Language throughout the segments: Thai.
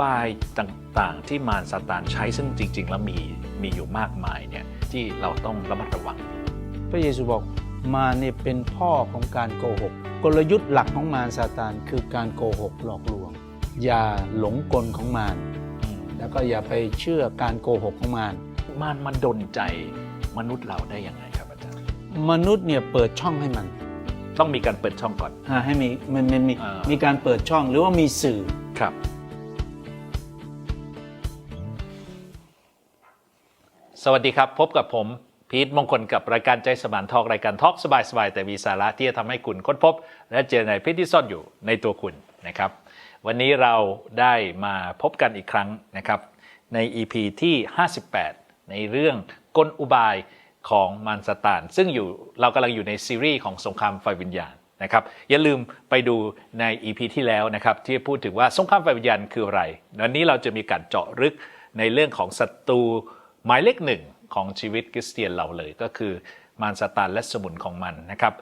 บายต่างๆ ที่มารซาตานใช้ซึ่งจริง ๆ แล้วมีมีอยู่มากมายเนี่ยที่เราต้องระมัดระวัง พระเยซูบอกมารเนี่ยเป็นพ่อของการโกหก กลยุทธ์หลักของมารซาตานคือการโกหกหลอกลวง อย่าหลงกลของมารอืมแล้วก็อย่าไปเชื่อการโกหกของมารมารมันดนใจมนุษย์เราได้ยังไงครับอาจารย์มนุษย์เนี่ยเปิดช่องให้มัน ต้องมีการเปิดช่องก่อนอ่าให้มีมันมันมีอ่ามีมีการเปิดช่องหรือว่ามีสื่อครับ สวัสดีครับ พบกับผม พีทมงคลกับรายการใจสมานทอกรายการทอกสบายๆ แต่มีสาระที่จะทำให้คุณค้นพบ และเจอในพิษที่ซ่อนอยู่ในตัวคุณนะครับ วันนี้เราได้มาพบกันอีกครั้งนะครับใน EP ที่ 58 ในเรื่องกลอุบายของมารสตาน ซึ่งอยู่เรากำลังอยู่ในซีรีส์ของสงครามไฟวิญญาณนะครับอย่าลืมไปดูใน EP ที่แล้วนะครับที่พูดถึงว่าสงครามไฟวิญญาณคืออะไรวันนี้เราจะมีการเจาะลึกในเรื่องของศัตรู หมายเลขหนึ่งของชีวิตคริสเตียนเราเลยก็คือมารสตานและสมุนของมันนะครับ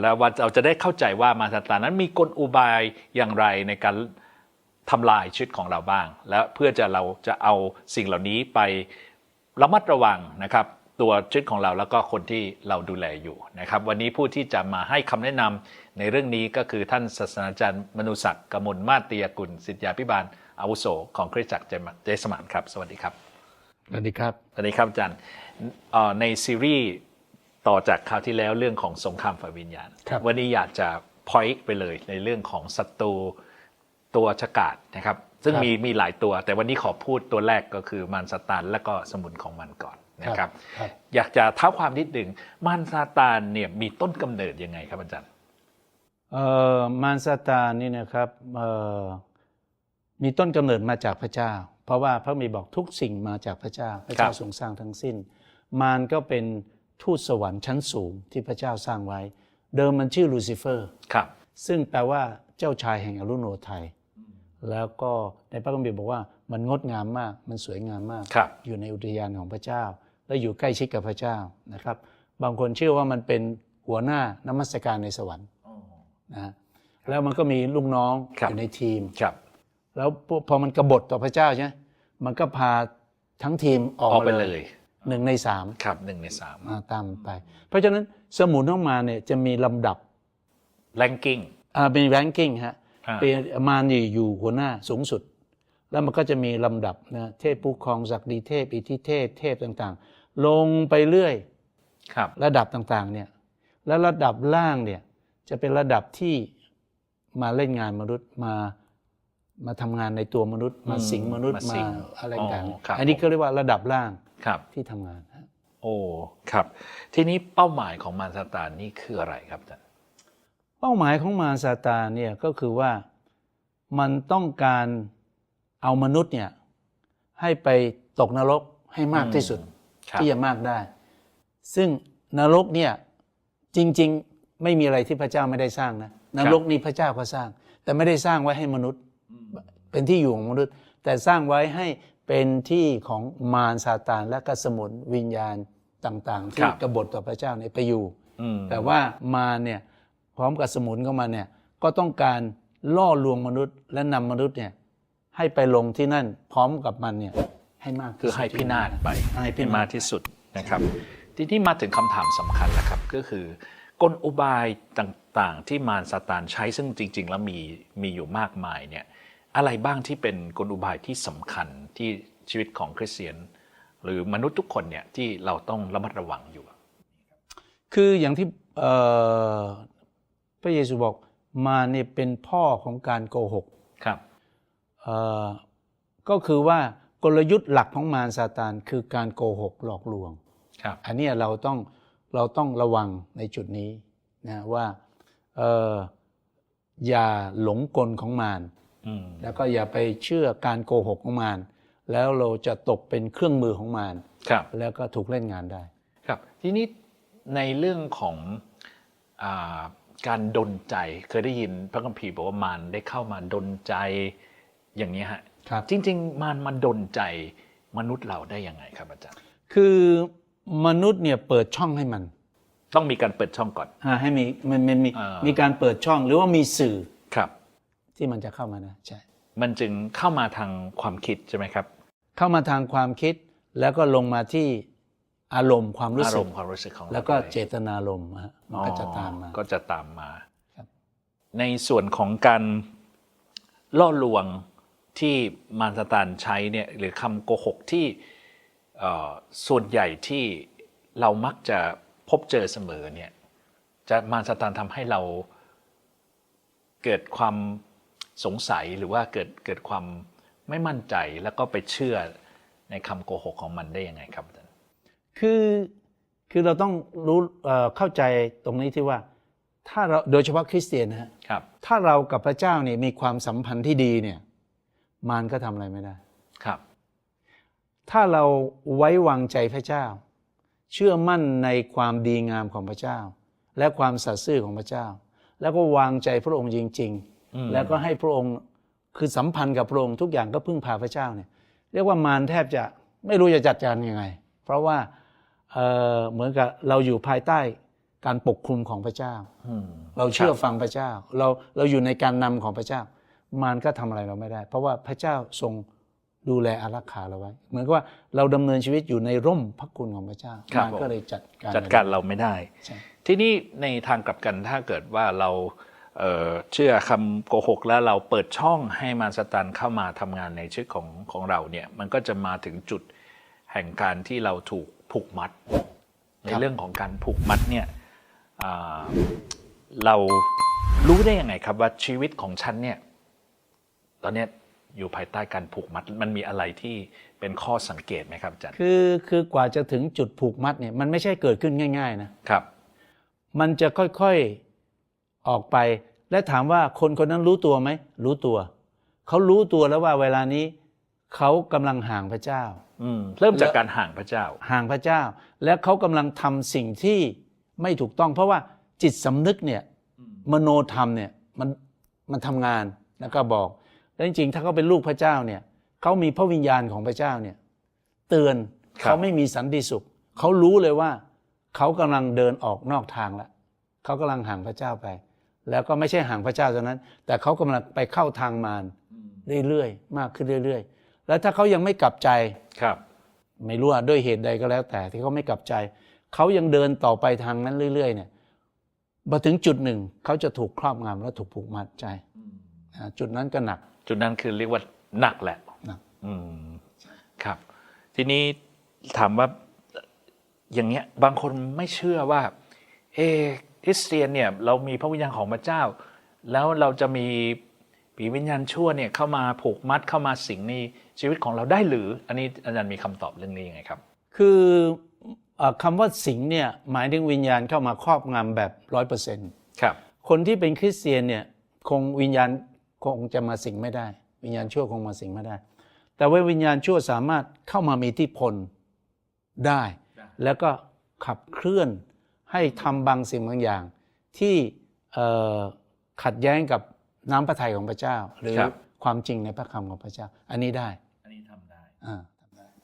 แล้วเราจะได้เข้าใจว่ามารสตานนั้นมีกลอุบายอย่างไรในการทำลายชีวิตของเราบ้าง และเพื่อจะเราจะเอาสิ่งเหล่านี้ไประมัดระวังนะครับตัวชีวิตของเราแล้วก็คนที่เราดูแลอยู่นะครับ วันนี้ผู้ที่จะมาให้คำแนะนำในเรื่องนี้ก็คือท่านศาสตราจารย์มนุศักดิ์กมลมาตรียกุลสิทธยาพิบาลอาวุโสของคริสตจักรเจสมานครับ สวัสดีครับ สวัสดีครับสวัสดีครับอาจารย์เอ่อในซีรีส์ต่อจากคราวที่แล้วเรื่องของสงครามฝ่ายวิญญาณครับวันนี้อยากจะพอยต์ไปเลยในเรื่องของศัตรูตัวฉกาจนะครับ ซึ่งมีมีหลายตัว แต่วันนี้ขอพูดตัวแรกก็คือมารซาตานและก็สมุนของมันก่อนนะครับครับอยากจะเท้าความนิดหนึ่งมารซาตานเนี่ยมีต้นกำเนิดยังไงครับอาจารย์เอ่อมารซาตานนี่นะครับเอ่อมีต้นกำเนิดมาจากพระเจ้า เพราะว่าพระมีบอกทุกสิ่งมาจากพระเจ้าพระเจ้าทรงสร้างทั้งสิ้น มารก็เป็นทูตสวรรค์ชั้นสูงที่พระเจ้าสร้างไว้ เดิมมันชื่อลูซิเฟอร์ครับซึ่งแปลว่าเจ้าชายแห่งอรุโนไทย แล้วก็ในพระคัมภีร์บอกว่ามันงดงามมากมันสวยงามมากครับอยู่ในอุทยานของพระเจ้า และอยู่ใกล้ชิดกับพระเจ้านะครับ บางคนเชื่อว่ามันเป็นหัวหน้านมัสการในสวรรค์นะฮะแล้วมันก็มีลูกน้องครับอยู่ในทีมครับ แล้วพอมันกบฏต่อพระเจ้าใช่ไหมมันก็พาทั้งทีมออกออกไปมาเลเลยยหนึ่งในสามครับหนึ่งในสามอ่าตามไป เพราะฉะนั้นสมุนต้องมาเนี่ยจะมีลำดับแรงกิ้งอ่าเป็นแรงกิ้งฮะอ่าเป็นมานี่อยู่หัวหน้าสูงสุด แล้วมันก็จะมีลำดับนะเทพผู้ครองศักดิเทพอิทธิเทพเทพต่างๆ ลงไปเรื่อยครับระดับต่างๆเนี่ยแล้วระดับล่างเนี่ยจะเป็นระดับที่มาเล่นงานมนุษย์มา มาทำงานในตัวมนุษย์ มาสิงมนุษย์มาสิมางอะไรต่างอ๋อครับๆอันนี้ก็เรียกว่าระดับล่างครับที่ทำงานฮะโอ้ครับ ทีนี้เป้าหมายของมารซาตานนี่คืออะไรครับอาจารย์เป้าหมายของมารซาตานเนี่ยก็คือว่ามันต้องการเอามนุษย์เนี่ยให้ไปตกนรกให้มากที่สุดครับที่จะมากได้ ซึ่งนรกเนี่ยจริง ๆ ไม่มีอะไรที่พระเจ้าไม่ได้สร้างนะนรกนี่พระเจ้าก็สร้าง แต่ไม่ได้สร้างไว้ให้มนุษย์ เป็นที่อยู่ของมนุษย์ แต่สร้างไว้ให้เป็นที่ของมารซาตานและกสมุนวิญญาณต่างๆ ที่กบฏต่อพระเจ้าเนี่ยไปอยู่อืมแต่ว่ามารเนี่ยพร้อมกับสมุนเข้ามาเนี่ยก็ต้องการล่อลวงมนุษย์และนำมนุษย์เนี่ยให้ไปลงที่นั่นพร้อมกับมันเนี่ยให้มากที่คือสุดให้พินาศไปให้พิให้นาศมากที่สุดนะครับ ทีนี้มาถึงคำถามสำคัญแล้วครับก็คือกลอุบายต่างๆ ที่มารซาตานใช้ซึ่งจริง ๆ แล้วมีมีอยู่มากมายเนี่ย อะไรบ้างที่เป็นกลอุบายที่สำคัญที่ชีวิตของคริสเตียน หรือมนุษย์ทุกคนเนี่ยที่เราต้องระมัดระวังอยู่ คืออย่างที่เอ่อพระเยซูบอกมารเนี่ยเป็นพ่อของการโกหกครับเอ่อก็คือว่ากลยุทธ์หลักของมารซาตานคือการโกหกหลอกลวงครับอันเนี้ยเราต้องเราต้องระวังในจุดนี้นะว่าเอ่ออย่าหลงกลของมารอืม แล้วก็อย่าไปเชื่อการโกหกของมารแล้วเราจะตกเป็นเครื่องมือของมารครับแล้วก็ถูกเล่นงานได้ ครับ ทีนี้ในเรื่องของอาการดนใจเคยได้ยินพระคัมภีร์บอกว่ามารได้เข้ามาดนใจอย่างนี้ยฮะครับจริง ๆ มารมาดนใจมนุษย์เราได้ยังไงครับอาจารย์ คือมนุษย์เนี่ยเปิดช่องให้มัน ต้องมีการเปิดช่องก่อนอ่าให้มีมันมันมีอ่ามีมีการเปิดช่องหรือว่ามีสื่อครับ ที่มันจะเข้ามานะใช่อมันจึงเข้ามาทางความคิดใช่ไหมครับ เข้ามาทางความคิดแล้วก็ลงมาที่อารมณ์ความรู้อาสึรกมณ์ความรู้สึกของเราแล้วก็ด้วยเจตนารมณ์ฮะมันก็จะตามมาก็จะตามมาครับในส่วนของการล่อลวงที่มารสตานใช้เนี่ยหรือคำโกหกที่เอ่อส่วนใหญ่ที่เรามักจะพบเจอเสมอเนี่ยจะมารสตานทำให้เราเกิดความ สงสัยหรือว่าเกิดเกิดความไม่มั่นใจแล้วก็ไปเชื่อในคำโกหกของมันได้ยังไงครับอาจารย์คือคือเราต้องรู้เอ่อเข้าใจตรงนี้ที่ว่า ถ้าเราโดยเฉพาะคริสเตียนนะฮะครับ ถ้าเรากับพระเจ้าเนี่ยมีความสัมพันธ์ที่ดีเนี่ยมารก็ทำอะไรไม่ได้ครับ ถ้าเราไว้วางใจพระเจ้า เชื่อมั่นในความดีงามของพระเจ้า และความสัตย์ซื่อของพระเจ้า แล้วก็วางใจพระองค์จริงอืมๆ แล้วก็ให้พระองค์คือสัมพันธ์กับพระองค์ทุกอย่างก็พึ่งพาพระเจ้าเนี่ยเรียกว่ามารแทบจะไม่รู้จะจัดการยังไง เพราะว่าเอ่อเหมือนกับเราอยู่ภายใต้การปกคลุมของพระเจ้าอืมเราเชื่อฟังพระเจ้า เราเราอยู่ในการนำของพระเจ้า มารก็ทำอะไรเราไม่ได้ เพราะว่าพระเจ้าทรงดูแลอารักขาเราไว้ เหมือนกับว่าเราดำเนินชีวิตอยู่ในร่มพระคุณของพระเจ้าครับมารก็เลยจัดการจัดการเราไม่ได้ใช่ที่นี่ในทางกลับกันถ้าเกิดว่าเราเอ่อ เชื่อคำโกหกแล้วเราเปิดช่องให้มารสตันเข้ามาทำงานในชีวิตของของเราเนี่ยมันก็จะมาถึงจุดแห่งการที่เราถูกผูกมัด ในเรื่องของการผูกมัดเนี่ยอ่าเรารู้ได้ยังไงครับว่าชีวิตของฉันเนี่ยตอนเนี้ยอยู่ภายใต้การผูกมัด มันมีอะไรที่เป็นข้อสังเกตไหมครับอาจารย์คือคือกว่าจะถึงจุดผูกมัดเนี่ยมันไม่ใช่เกิดขึ้นง่าย ๆนะครับ มันจะค่อยๆ ออกไป และถามว่าคนคนนั้นรู้ตัวไหม รู้ตัว เขารู้ตัวแล้วว่าเวลานี้เขากำลังห่างพระเจ้าอืมเริ่มจากการห่างพระเจ้า ห่างพระเจ้า และเขากำลังทำสิ่งที่ไม่ถูกต้อง เพราะว่าจิตสำนึกเนี่ยมโนธรรมเนี่ยมันมันทำงานแล้วก็บอกแล้วจริงๆ ถ้าเขาเป็นลูกพระเจ้าเนี่ยเขามีพระวิญญาณของพระเจ้าเนี่ยเตือนครับเขาไม่มีสันติสุขเขารู้เลยว่าเขากำลังเดินออกนอกทางแล้วเขากำลังห่างพระเจ้าไป แล้วก็ไม่ใช่ห่างพระเจ้าเท่านั้น แต่เขากำลังไปเข้าทางมารเรื่อยๆ มากขึ้นเรื่อย ๆ แล้วถ้าเขายังไม่กลับใจครับ ไม่รู้ว่าด้วยเหตุใดก็แล้ว แต่ที่เขาไม่กลับใจ เขายังเดินต่อไปทางนั้นเรื่อย ๆ เนี่ยมาถึงจุดหนึ่งเขาจะถูกครอบงำและถูกผูกมัดใจอ่าจุดนั้นก็หนัก จุดนั้นคือเรียกว่าหนักแหละหนักอืมครับ ทีนี้ถามว่าอย่างเงี้ยบางคนไม่เชื่อว่า เอะ คริสเตียนเนี่ยเรามีพระวิญญาณของพระเจ้า แล้วเราจะมีผีวิญญาณชั่วเนี่ยเข้ามาผูกมัดเข้ามาสิงในชีวิตของเราได้หรือ อันนี้อาจารย์มีคำตอบเรื่องนี้ยังไงครับ คือเอ่อคำว่าสิงเนี่ยหมายถึงวิญญาณเข้ามาครอบงำแบบร้อยเปอร์เซ็นต์ครับคนที่เป็นคริสเตียนเนี่ยคงวิญญาณคงจะมาสิงไม่ได้ วิญญาณชั่วคงมาสิงไม่ได้ แต่ว่าวิญญาณชั่วสามารถเข้ามามีอิทธิพลได้ แล้วก็ขับเคลื่อน ให้ทำบางสิ่งบางอย่าง ที่เอ่อขัดแย้งกับน้ำพระทัยของพระเจ้า หรือครับความจริงในพระคำของพระเจ้า อันนี้ได้ อันนี้ทำได้อ่า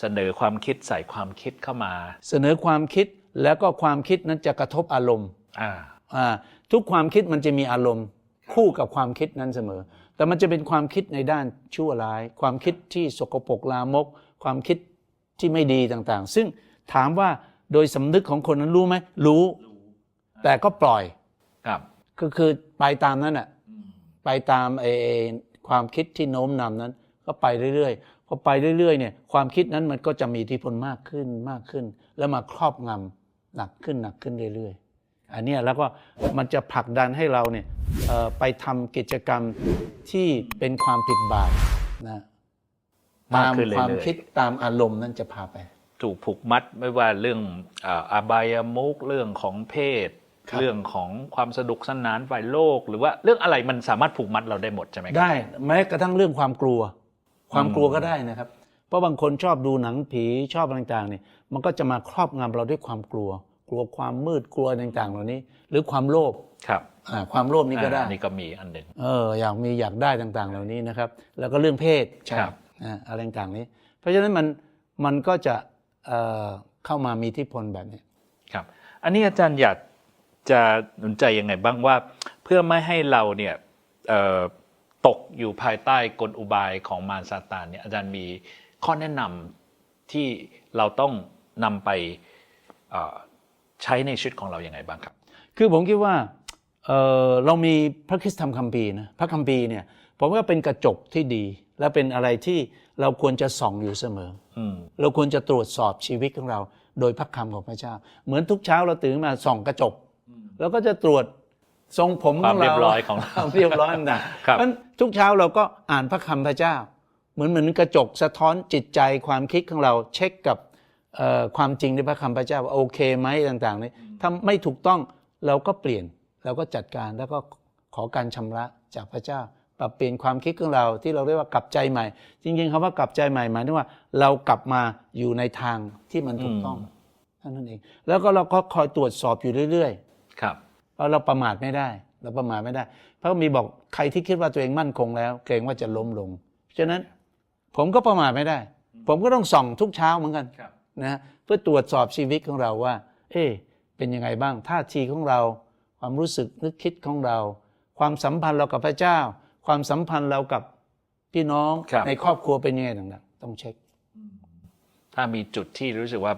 เสนอความคิดใส่ความคิดเข้ามา เสนอความคิดแล้วก็ความคิดนั้นจะกระทบอารมณ์อ่าอ่าทุกความคิดมันจะมีอารมณ์ คู่กับความคิดนั้นเสมอ แต่มันจะเป็นความคิดในด้านชั่วร้าย ความคิดที่สกปรกลามก ความคิดที่ไม่ดีต่างๆ ซึ่งถามว่า โดยสำนึกของคนนั้นรู้ไหมรู้ แต่ก็ปล่อยครับ ก็คือไปตามนั้นแหะไปตามไอ้ไอ้ความคิดที่โน้มนำนั้น ก็ไปเรื่อยๆพอไปเรื่อยๆเนี่ยความคิดนั้นมันก็จะมีอิทธิพลมากขึ้นมากขึ้น แล้วมาครอบงำหนักขึ้นหนักขึ้นเรื่อยๆ อันเนี้ยแล้วก็มันจะผลักดันให้เราเนี่ยเอ่อไปทำกิจกรรมที่เป็นความผิดบาปนะมากตามขึ้นเรื่อยๆความคิดตามอารมณ์นั้นจะพาไป ถูกผูกมัดไม่ว่าเรื่องอาอบายมุกเรื่องของเพศครับเรื่องของความสนุกสนานฝ่ายโลก หรือว่าเรื่องอะไรมันสามารถผูกมัดเราได้หมดใช่ไหมครับได้แม้กระทั่งเรื่องความกลัว ความกลัวก็ได้นะครับ เพราะบางคนชอบดูหนังผีชอบอะไรต่างๆเนี่ยมันก็จะมาครอบงำเราด้วยความกลัว กลัวความมืดกลัวต่างๆ เหล่านี้ หรือความโลภครับอ่าความโลภนี่ก็ได้อ่านี่ก็มีอันหนึ่งเอออยากมีอยากได้ต่างๆ เหล่านี้นะครับ แล้วก็เรื่องเพศครับอ่าอะไรต่างๆนี้ เพราะฉะนั้นมันมันก็จะ เอ่อเข้ามามีอิทธิพลแบบนี้ครับ อันนี้อาจารย์อยากจะหนุนใจยังไงบ้างว่า เพื่อไม่ให้เราเนี่ยเอ่อตกอยู่ภายใต้กลอุบายของมารซาตานเนี่ยอาจารย์มีข้อแนะนำที่เราต้องนำไปเอ่อใช้ในชีวิตของเราอย่างไงบ้างครับ คือผมคิดว่าเอ่อเรามีพระคริสตธรรมคัมภีร์นะพระคัมภีร์เนี่ยผมว่าเป็นกระจกที่ดี และเป็นอะไรที่เราควรจะส่องอยู่เสมออืมเราควรจะตรวจสอบชีวิตของเรา โดยพระคำของพระเจ้า เหมือนทุกเช้าเราตื่นมาส่องกระจกแล้วก็จะตรวจทรงผมคขวาอมงเราเรียบร้อยของเราความเรียบร้อยนะครับเพราะฉะนั้นทุกเช้าเราก็อ่านพระคำพระเจ้า เหมือนเหมือนกระจกสะท้อนจิตใจความคิดของเรา เช็คกับเอ่อความจริงในพระคำพระเจ้าว่าโอเคไหมต่างๆนี่ถ้าไม่ถูกต้องเราก็เปลี่ยนเราก็จัดการแล้วก็ขอการชำระจากพระเจ้า ปรับเปลี่ยนความคิดของเราที่เราเรียกว่ากลับใจใหม่ จริงๆคำว่ากลับใจใหม่หมายถึงว่า เรากลับมาอยู่ในทางที่มันถูกต้องเท่านั้นเอง แล้วก็เราก็คอยตรวจสอบอยู่เรื่อยๆ ครับเพราะเราประมาทไม่ได้ เราประมาทไม่ได้เพราะมีบอกใครที่คิดว่าตัวเองมั่นคงแล้ว เกรงว่าจะล้มลงฉะนั้นผมก็ประมาทไม่ได้ ผมก็ต้องส่องทุกเช้าเหมือนกันครับนะเพื่อตรวจสอบชีวิตของเราว่า เอ๊ะเป็นยังไงบ้างท่าทีของเรา ความรู้สึกนึกคิดของเรา ความสัมพันธ์เรากับพระเจ้า ความสัมพันธ์เรากับพี่น้องครับ ในครอบครัวเป็นยังไงต่างๆต้องเช็ค ถ้ามีจุดที่รู้สึกว่า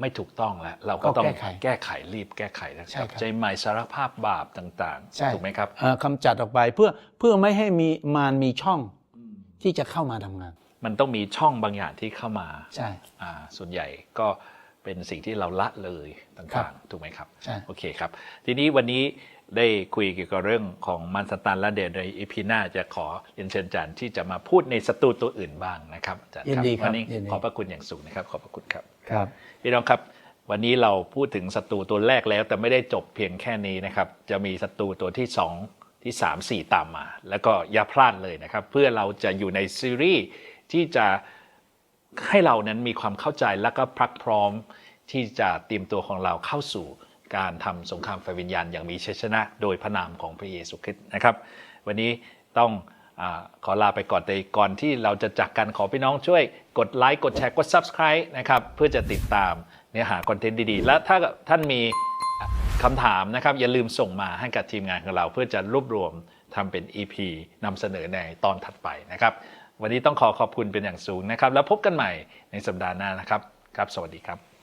ไม่ถูกต้องแล้ว เราก็ต้องก็แก้ไขแก้ไขรีบแก้ไขนะใช่ครับครับใจใหม่สารภาพบาปต่างใช่ ๆ ถูกไหมครับ เอ่อคำจัดออกไปเพื่อเพื่อไม่ให้มีมารมีช่องที่จะเข้ามาทำงาน มันต้องมีช่องบางอย่างที่เข้ามาใช่ อ่าส่วนใหญ่ก็เป็นสิ่งที่เราละเลยครัต่างบๆถูกไหมครับ ใช่ โอเคครับ ทีนี้วันนี้ ได้คุยเกี่ยวกับเรื่องของมันสตันและเดนในอีพีหน้าจะขอเรียนเชิญอาจารย์ที่จะมาพูดในศัตรูตัวอื่นบ้างนะครับอาจารย์ยินดีครับวันนี้ยินดี ขอบพระคุณอย่างสูงนะครับขอบพระคุณครับ ครับ พี่น้องครับ วันนี้เราพูดถึงศัตรูตัวแรกแล้ว แต่ไม่ได้จบเพียงแค่นี้นะครับ จะมีศัตรูตัวที่ 2 ที่ 3 4 ตามมา แล้วก็อย่าพลาดเลยนะครับ เพื่อเราจะอยู่ในซีรีส์ที่จะให้เรานั้นมีความเข้าใจและก็พรักพร้อมที่จะเตรียมตัวของเราเข้าสู่ การทำสงครามไฟวิญญาณอย่างมีชัยชนะ โดยพระนามของพระเยซูคริสต์นะครับ วันนี้ต้องอขอลาไปก่อนแต่ก่อนที่เราจะจากกันขอพี่น้องช่วยกดไลค์กดแชร์กด Subscribe นะครับเพื่อจะติดตามเนื้อหาคอนเทนต์ดีๆ และถ้าท่านมีคำถามนะครับอย่าลืมส่งมาให้กับทีมงานของเรา เพื่อจะรวบรวมทำเป็น EP นำเสนอในตอนถัดไปนะครับ วันนี้ต้องขอขอบคุณเป็นอย่างสูงนะครับ แล้วพบกันใหม่ในสัปดาห์หน้านะครับครับ สวัสดีครับ